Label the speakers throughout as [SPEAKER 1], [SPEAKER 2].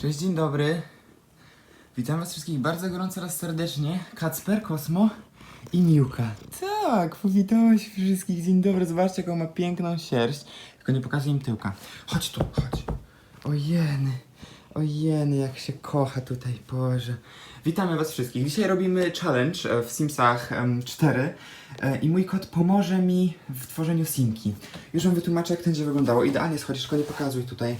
[SPEAKER 1] Cześć, dzień dobry. Witam was wszystkich bardzo gorąco oraz serdecznie. Kacper, Kosmo i Miłka. Tak, powitałeś wszystkich. Dzień dobry, zobaczcie jaką ma piękną sierść. Tylko nie pokazuję im tyłka. Chodź tu, chodź. Ojeny, ojeny, jak się kocha tutaj, Boże. Witamy was wszystkich. Dzisiaj robimy challenge e, w Simsach em, 4 e, i mój kot pomoże mi w tworzeniu simki. Już wam wytłumaczę, jak to będzie wyglądało. Idealnie schodzisz, tylko nie pokazuj tutaj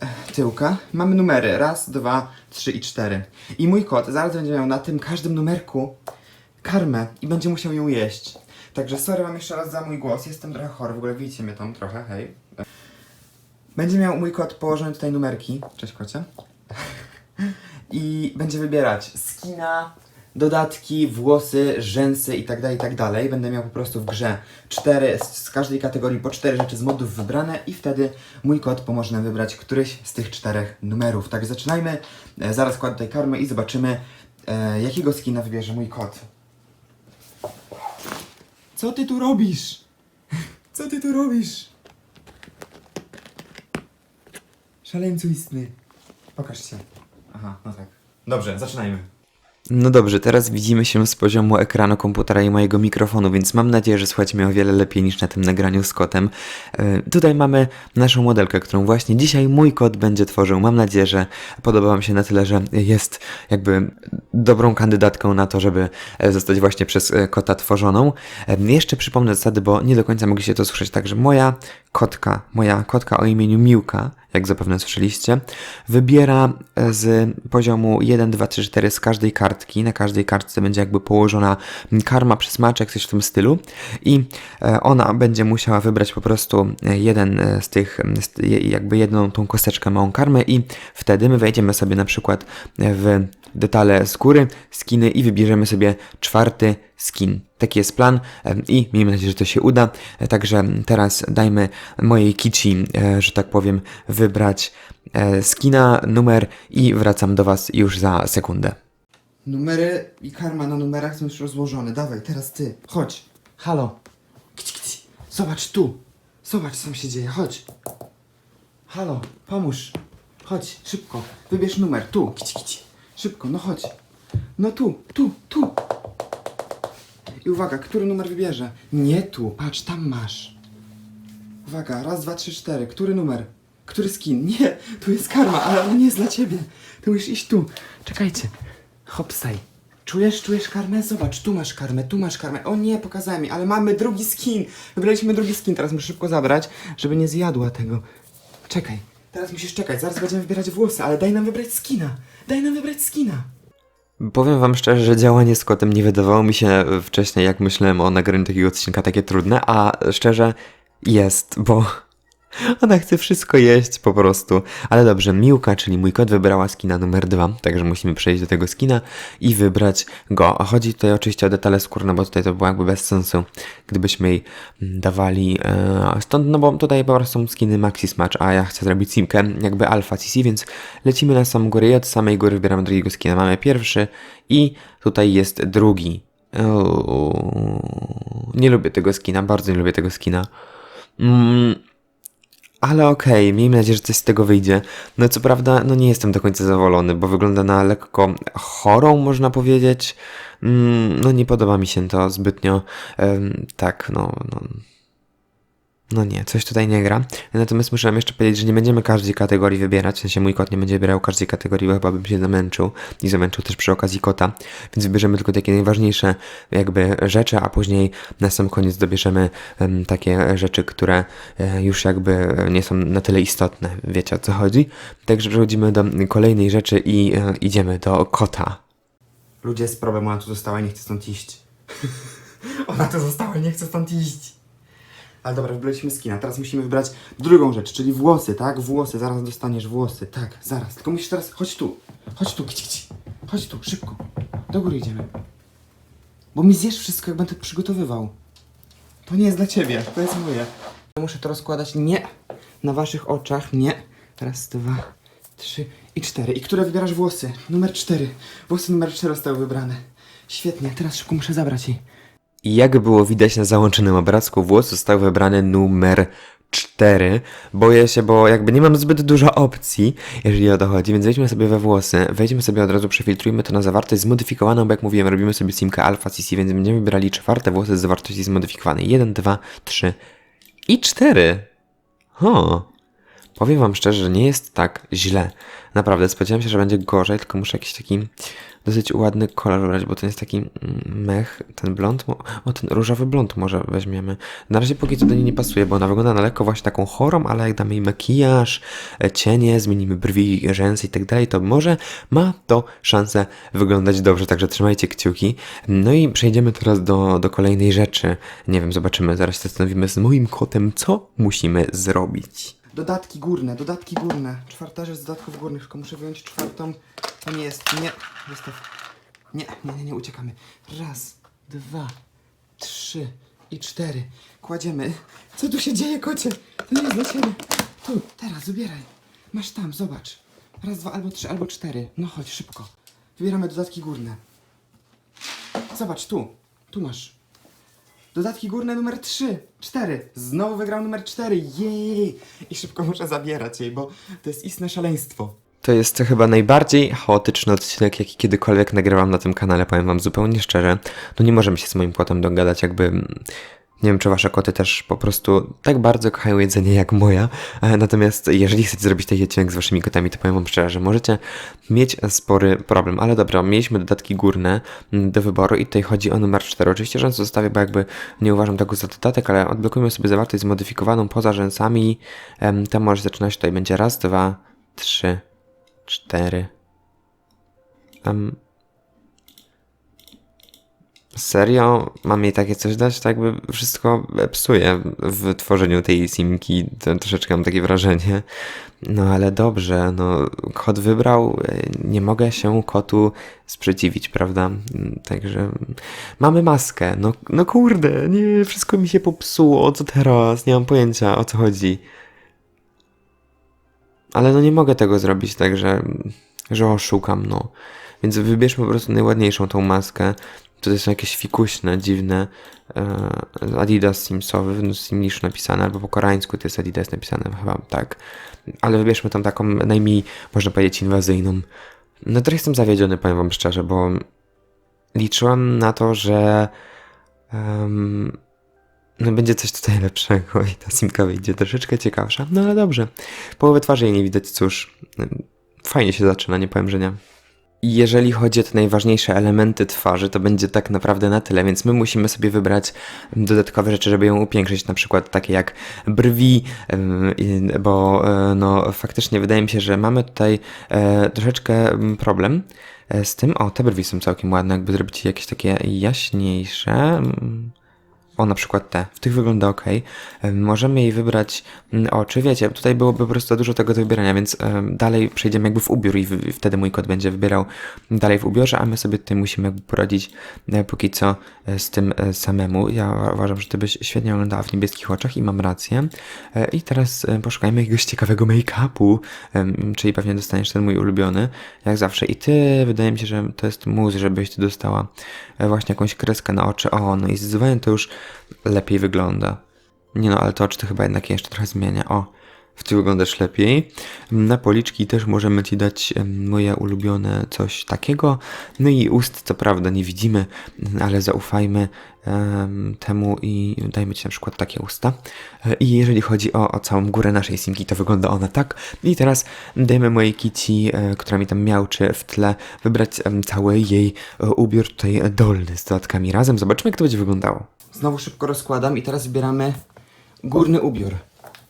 [SPEAKER 1] e, tyłka. Mamy numery. Raz, dwa, trzy i cztery. I mój kot zaraz będzie miał na tym każdym numerku karmę i będzie musiał ją jeść. Także sorry wam jeszcze raz za mój głos. Jestem trochę chory, w ogóle widzicie mnie tam trochę, hej. Będzie miał mój kot położone tutaj numerki. Cześć kocie. I będzie wybierać skina, dodatki, włosy, rzęsy i tak dalej, i tak. Będę miał po prostu w grze cztery, z, każdej kategorii po cztery rzeczy z modów wybrane i wtedy mój kot pomoże nam wybrać któryś z tych czterech numerów. Tak, zaczynajmy. E, zaraz kładę tutaj karmę i zobaczymy, e, jakiego skina wybierze mój kot. Co ty tu robisz? Co ty tu robisz? Szaleńcu istny. Pokaż się. Aha, no tak. Dobrze, zaczynajmy.
[SPEAKER 2] No dobrze, teraz widzimy się z poziomu ekranu komputera i mojego mikrofonu, więc mam nadzieję, że słychać mnie o wiele lepiej niż na tym nagraniu z kotem. E, tutaj mamy naszą modelkę, którą właśnie dzisiaj mój kot będzie tworzył. Mam nadzieję, że podoba Wam się na tyle, że jest jakby dobrą kandydatką na to, żeby e, zostać właśnie przez e, kota tworzoną. E, jeszcze przypomnę zasady, bo nie do końca mogliście to słyszeć. Także moja kotka, moja kotka o imieniu Miłka, jak zapewne słyszeliście, wybiera e, z poziomu 1, 2, 3, 4 z każdej kartki. Na każdej kartce będzie jakby położona karma, przysmaczek, coś w tym stylu. I e, ona będzie musiała wybrać po prostu e, jeden z tych, jakby jedną tą kosteczkę małą karmę i wtedy my wejdziemy sobie na przykład w detale skóry, skiny i wybierzemy sobie czwarty skin. Taki jest plan i miejmy nadzieję, że to się uda. E, Także teraz dajmy mojej kici, e, że tak powiem, wybrać e, skina, numer i wracam do Was już za sekundę.
[SPEAKER 1] Numery i karma na numerach są już rozłożone. Dawaj, teraz ty. Chodź. Halo. Kici, kici. Zobacz tu. Zobacz, co tam się dzieje. Chodź. Halo, pomóż. Chodź, szybko. Wybierz numer. Tu. Kici, kici. Szybko, no chodź. No tu, tu, tu. I uwaga, który numer wybierze? Nie tu. Patrz, tam masz. Uwaga, raz, dwa, trzy, cztery. Który numer? Który skin? Nie, tu jest karma, ale ona nie jest dla ciebie. Ty musisz iść tu. Czekajcie. Hopsaj. Czujesz, czujesz karmę? Zobacz, tu masz karmę, tu masz karmę. O nie, pokazałem mi, ale mamy drugi skin. Wybraliśmy drugi skin, teraz muszę szybko zabrać, żeby nie zjadła tego. Czekaj, teraz musisz czekać, zaraz będziemy wybierać włosy, ale daj nam wybrać skina. Daj nam wybrać skina.
[SPEAKER 2] Powiem wam szczerze, że działanie z kotem nie wydawało mi się wcześniej, jak myślałem o nagraniu takiego odcinka, takie trudne, a szczerze jest, bo ona chce wszystko jeść po prostu. Ale dobrze, Miłka, czyli mój kot, wybrała skina numer dwa, także musimy przejść do tego skina i wybrać go. A chodzi tutaj oczywiście o detale skórne, bo tutaj to było jakby bez sensu, gdybyśmy jej mm, dawali e, stąd, no bo tutaj po prostu są skiny Maxi Smash, a ja chcę zrobić simkę jakby Alpha CC, więc lecimy na samą górę i od samej góry wybieramy drugiego skina. Mamy pierwszy i tutaj jest drugi. Uuu, nie lubię tego skina, bardzo nie lubię tego skina. Mm, ale okej, miejmy nadzieję, że coś z tego wyjdzie. No co prawda, no nie jestem do końca zadowolony, bo wygląda na lekko chorą, można powiedzieć. Mm, no nie podoba mi się to zbytnio. Tak, no, no. No nie, coś tutaj nie gra. Natomiast muszę jeszcze powiedzieć, że nie będziemy każdej kategorii wybierać. W sensie mój kot nie będzie wybierał każdej kategorii, bo chyba bym się zamęczył. I zamęczył też przy okazji kota. Więc wybierzemy tylko takie najważniejsze jakby rzeczy, a później na sam koniec dobierzemy em, takie rzeczy, które e, już jakby nie są na tyle istotne. Wiecie o co chodzi? Także przechodzimy do kolejnej rzeczy i e, idziemy do kota.
[SPEAKER 1] Ludzie, jest problem, ona tu została i nie chce stąd iść. ona tu została i nie chce stąd iść. Ale dobra, wybraliśmy skina, teraz musimy wybrać drugą rzecz, czyli włosy, tak? Włosy, zaraz dostaniesz włosy, tak, zaraz. Tylko musisz teraz, chodź tu, chodź tu, kici, kici. chodź tu, szybko. Do góry idziemy. Bo mi zjesz wszystko, jak będę przygotowywał. To nie jest dla ciebie, to jest moje. Muszę to rozkładać, nie, na waszych oczach, nie. Raz, dwa, trzy i cztery. I które wybierasz włosy? Numer cztery. Włosy numer cztery zostały wybrane. Świetnie, teraz szybko muszę zabrać jej.
[SPEAKER 2] I jak było widać na załączonym obrazku, włos został wybrany numer 4. Boję się, bo jakby nie mam zbyt dużo opcji, jeżeli o to chodzi, więc wejdźmy sobie we włosy, wejdźmy sobie od razu, przefiltrujmy to na zawartość zmodyfikowaną, bo jak mówiłem, robimy sobie simkę Alpha CC, więc będziemy wybierali czwarte włosy z zawartości zmodyfikowanej. 1, 2, 3 i 4. O, powiem wam szczerze, że nie jest tak źle. Naprawdę, spodziewałem się, że będzie gorzej, tylko muszę jakiś taki dosyć ładny kolor wybrać, bo to jest taki mm, mech, ten blond, o ten różowy blond może weźmiemy. Na razie póki co do niej nie pasuje, bo ona wygląda na lekko właśnie taką chorą, ale jak damy jej makijaż, e, cienie, zmienimy brwi, rzęsy i tak dalej, to może ma to szansę wyglądać dobrze, także trzymajcie kciuki. No i przejdziemy teraz do, do kolejnej rzeczy. Nie wiem, zobaczymy, zaraz się zastanowimy z moim kotem, co musimy zrobić.
[SPEAKER 1] Dodatki górne, dodatki górne. Czwarta rzecz z dodatków górnych, tylko muszę wyjąć czwartą. To nie jest, nie. Zostaw. Nie, nie, nie, nie, uciekamy. Raz, dwa, trzy i cztery. Kładziemy. Co tu się dzieje, kocie? To nie jest dla ciebie. Tu, teraz, wybieraj. Masz tam, zobacz. Raz, dwa, albo trzy, albo cztery. No chodź, szybko. Wybieramy dodatki górne. Zobacz, tu. Tu masz. Dodatki górne numer 3, 4. Znowu wygrał numer 4. Jej! I szybko muszę zabierać jej, bo to jest istne szaleństwo.
[SPEAKER 2] To jest chyba najbardziej chaotyczny odcinek, jaki kiedykolwiek nagrywam na tym kanale, powiem wam zupełnie szczerze. No nie możemy się z moim kotem dogadać, jakby... mm, Nie wiem, czy wasze koty też po prostu tak bardzo kochają jedzenie jak moja. E, Natomiast jeżeli chcecie zrobić taki odcinek z waszymi kotami, to powiem wam szczerze, że możecie mieć spory problem. Ale dobra, mieliśmy dodatki górne mm, do wyboru i tutaj chodzi o numer 4. Oczywiście rzęs zostawię, bo jakby nie uważam tego za dodatek, ale odblokujmy sobie zawartość zmodyfikowaną poza rzęsami. Tam może zaczynać, tutaj będzie raz, dwa, trzy, cztery. Um, serio? Mam jej takie coś dać? Tak by wszystko psuje w tworzeniu tej simki. Troszeczkę mam takie wrażenie. No ale dobrze, no kot wybrał, nie mogę się kotu sprzeciwić, prawda? Także mamy maskę. No, no kurde, nie, wszystko mi się popsuło. Co teraz? Nie mam pojęcia o co chodzi. Ale no nie mogę tego zrobić tak, że, że oszukam, no. Więc wybierzmy po prostu najładniejszą tą maskę. Tutaj są jakieś fikuśne, dziwne e, Adidas Simsowy, no Simlish napisane, albo po koreańsku to jest Adidas napisane, chyba tak. Ale wybierzmy tą taką najmniej, można powiedzieć, inwazyjną. No trochę jestem zawiedziony, powiem wam szczerze, bo liczyłam na to, że no będzie coś tutaj lepszego i ta simka wyjdzie troszeczkę ciekawsza. No ale dobrze. Połowy twarzy jej nie widać, cóż. Fajnie się zaczyna, nie powiem, że nie. Jeżeli chodzi o te najważniejsze elementy twarzy, to będzie tak naprawdę na tyle, więc my musimy sobie wybrać dodatkowe rzeczy, żeby ją upiększyć, na przykład takie jak brwi, bo e, no faktycznie wydaje mi się, że mamy tutaj e, troszeczkę mm, problem e, z tym. O, te brwi są całkiem ładne, jakby zrobić jakieś takie jaśniejsze. O, na przykład te. W tych wygląda ok. Możemy jej wybrać mm, oczy. Wiecie, tutaj byłoby po prostu dużo tego do wybierania, więc dalej przejdziemy jakby w ubiór i wtedy mój kot będzie wybierał dalej w ubiorze, a my sobie tutaj musimy poradzić e, póki co e, z tym e, samemu. Ja uważam, że ty byś świetnie oglądała w niebieskich oczach i mam rację. I teraz poszukajmy jakiegoś ciekawego make-upu, czyli pewnie dostaniesz ten mój ulubiony, jak zawsze. I ty, wydaje mi się, że to jest mus, żebyś ty dostała właśnie jakąś kreskę na oczy. O, no i zdecydowanie to już lepiej wygląda. Nie no, ale to oczy to chyba jednak jeszcze trochę zmienia. O, w tym wyglądasz lepiej. Na policzki też możemy ci dać moje ulubione coś takiego. No i ust, co prawda, nie widzimy, ale zaufajmy em, temu i dajmy ci na przykład takie usta. E, I jeżeli chodzi o, o całą górę naszej simki, to wygląda ona tak. I teraz dajmy mojej kici, e, która mi tam miałczy w tle, wybrać cały jej e, ubiór tutaj dolny z dodatkami razem. Zobaczymy, jak to będzie wyglądało.
[SPEAKER 1] Znowu szybko rozkładam i teraz wybieramy górny ubiór.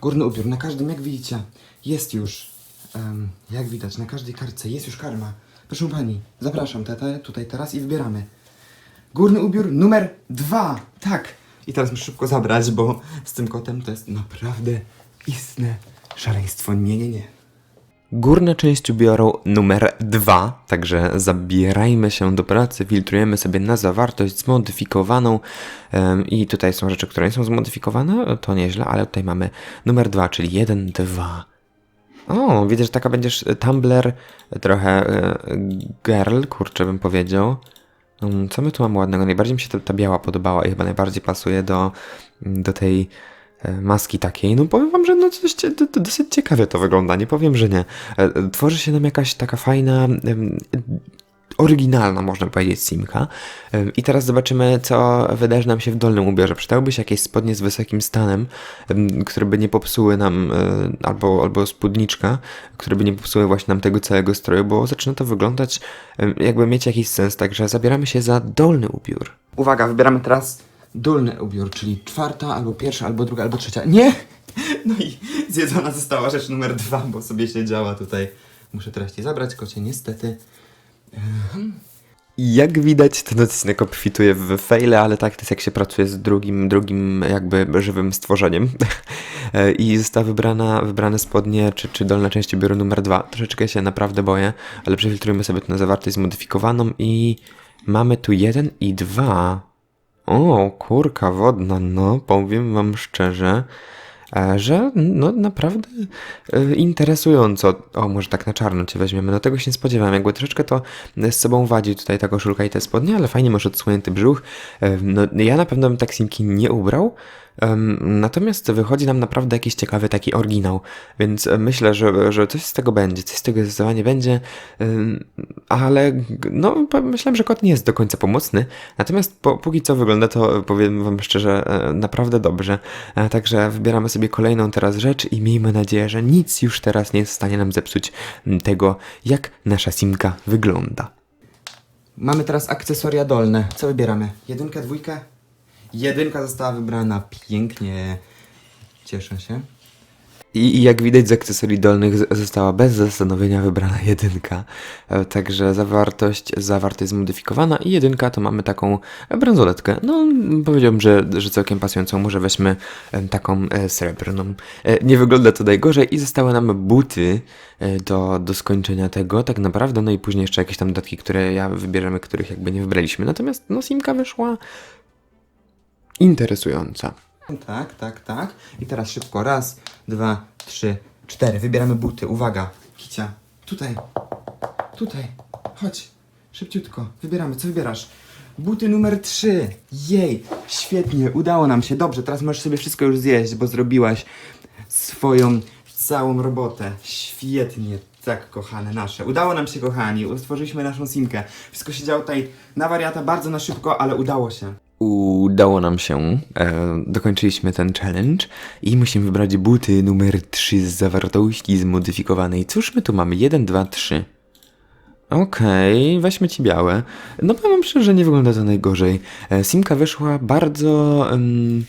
[SPEAKER 1] Górny ubiór. Na każdym, jak widzicie, jest już, em, jak widać, na każdej kartce jest już karma. Proszę pani, zapraszam tetę tutaj teraz i wybieramy. Górny ubiór numer dwa. Tak. I teraz muszę szybko zabrać, bo z tym kotem to jest naprawdę istne szaleństwo. Nie, nie, nie.
[SPEAKER 2] Górna część ubioru numer 2, także zabierajmy się do pracy, filtrujemy sobie na zawartość zmodyfikowaną em, i tutaj są rzeczy, które nie są zmodyfikowane, to nieźle, ale tutaj mamy numer 2, czyli 1, 2. O, widzę, że taka będziesz Tumblr, trochę e, girl, kurczę bym powiedział. Mm, Co my tu mamy ładnego? Najbardziej mi się ta, ta biała podobała i chyba najbardziej pasuje do, do tej maski takiej. No powiem wam, że no coś, dosyć ciekawie to wygląda, nie powiem, że nie. E, e, Tworzy się nam jakaś taka fajna, oryginalna, można powiedzieć, simka. I teraz zobaczymy, co wydarzy nam się w dolnym ubiorze. Przydałyby się jakieś spodnie z wysokim stanem, em, które by nie popsuły nam, e, albo, albo spódniczka, które by nie popsuły właśnie nam tego całego stroju, bo zaczyna to wyglądać, jakby mieć jakiś sens. Także zabieramy się za dolny ubiór.
[SPEAKER 1] Uwaga, wybieramy teraz dolny ubiór, czyli czwarta, albo pierwsza, albo druga, albo trzecia. Nie! No i zjedzona została rzecz numer dwa, bo sobie siedziała tutaj. Muszę teraz ci zabrać kocie, niestety.
[SPEAKER 2] I Jak widać, ten odcinek obfituje w fejle, ale tak to jest jak się pracuje z drugim, drugim jakby żywym stworzeniem. E, I została wybrana, wybrane spodnie, czy, czy dolna część ubioru numer dwa. Troszeczkę się naprawdę boję, ale przefiltrujmy sobie to na zawartość zmodyfikowaną i mamy tu jeden i dwa. O, kurka wodna, no powiem wam szczerze, e, że no naprawdę e, interesująco. O, może tak na czarno cię weźmiemy, no tego się nie spodziewałem, jakby troszeczkę to z sobą wadzi tutaj ta koszulka i te spodnie, ale fajnie masz odsłonięty brzuch. E, No, ja na pewno bym tak simki nie ubrał, natomiast wychodzi nam naprawdę jakiś ciekawy taki oryginał, więc e, myślę, że, że coś z tego będzie, coś z tego zdecydowanie będzie, ale no myślałem, że kot nie jest do końca pomocny, natomiast po, póki co wygląda to, powiem wam szczerze, e, naprawdę dobrze, E, także wybieramy sobie kolejną teraz rzecz i miejmy nadzieję, że nic już teraz nie jest w stanie nam zepsuć tego, jak nasza simka wygląda.
[SPEAKER 1] Mamy teraz akcesoria dolne. Co wybieramy? Jedynkę, dwójkę? Jedynka została wybrana. Pięknie. Cieszę się.
[SPEAKER 2] I, I jak widać z akcesorii dolnych została bez zastanowienia wybrana jedynka. E, Także zawartość, zawartość zmodyfikowana i jedynka to mamy taką bransoletkę. No powiedziałbym, że, że całkiem pasującą. Może weźmy em, taką e, srebrną. E, Nie wygląda to najgorzej i zostały nam buty e, do, do skończenia tego tak naprawdę. No i później jeszcze jakieś tam dodatki, które ja wybierzemy, których jakby nie wybraliśmy. Natomiast no simka wyszła interesująca.
[SPEAKER 1] Tak, tak, tak. I teraz szybko. Raz, dwa, trzy, cztery. Wybieramy buty. Uwaga. Kicia. Tutaj. Tutaj. Chodź. Szybciutko. Wybieramy. Co wybierasz? Buty numer trzy. Jej. Świetnie. Udało nam się. Dobrze, teraz możesz sobie wszystko już zjeść, bo zrobiłaś swoją całą robotę. Świetnie. Tak, kochane nasze. Udało nam się, kochani. Stworzyliśmy naszą simkę. Wszystko się działo tutaj na wariata, bardzo na szybko, ale udało się.
[SPEAKER 2] Udało nam się, e, dokończyliśmy ten challenge i musimy wybrać buty numer 3 z zawartości zmodyfikowanej. Cóż my tu mamy? 1, 2, 3. Okej, weźmy ci białe. No powiem szczerze, nie wygląda to najgorzej. E, Simka wyszła bardzo em,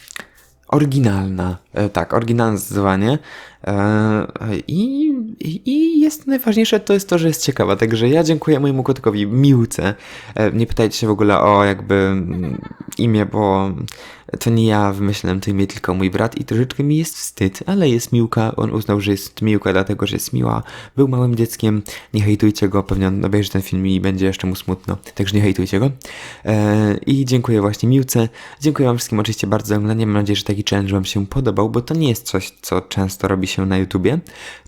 [SPEAKER 2] oryginalna. E, tak, oryginalna zdecydowanie. E, i, i, I jest najważniejsze to jest to, że jest ciekawa. Także ja dziękuję mojemu kotkowi Miłce. E, nie pytajcie się w ogóle o jakby mm, imię, bo to nie ja wymyślałem to imię, tylko mój brat i troszeczkę mi jest wstyd, ale jest Miłka. On uznał, że jest Miłka dlatego, że jest miła. Był małym dzieckiem. Nie hejtujcie go, pewnie on obejrzy ten film i będzie jeszcze mu smutno. Także nie hejtujcie go. E, I dziękuję właśnie Miłce. Dziękuję wam wszystkim oczywiście bardzo za oglądanie. Mam nadzieję, że taki challenge wam się podobał, bo to nie jest coś, co często robi się na YouTubie.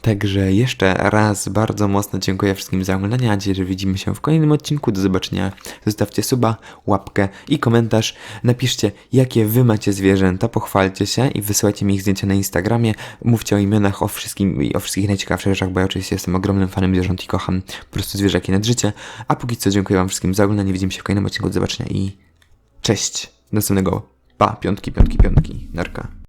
[SPEAKER 2] Także jeszcze raz bardzo mocno dziękuję wszystkim za oglądanie. Mam nadzieję, że widzimy się w kolejnym odcinku. Do zobaczenia. Zostawcie suba, łapkę i komentarz. Napiszcie, jakie wy macie zwierzęta, pochwalcie się i wysyłajcie mi ich zdjęcia na Instagramie. Mówcie o imionach, o wszystkim o wszystkich najciekawszych rzeczach, bo ja oczywiście jestem ogromnym fanem zwierząt i kocham po prostu zwierzaki nad życie. A póki co dziękuję wam wszystkim za oglądanie. Widzimy się w kolejnym odcinku. Do zobaczenia i cześć. Do następnego. Pa, piątki, piątki, piątki. Narka.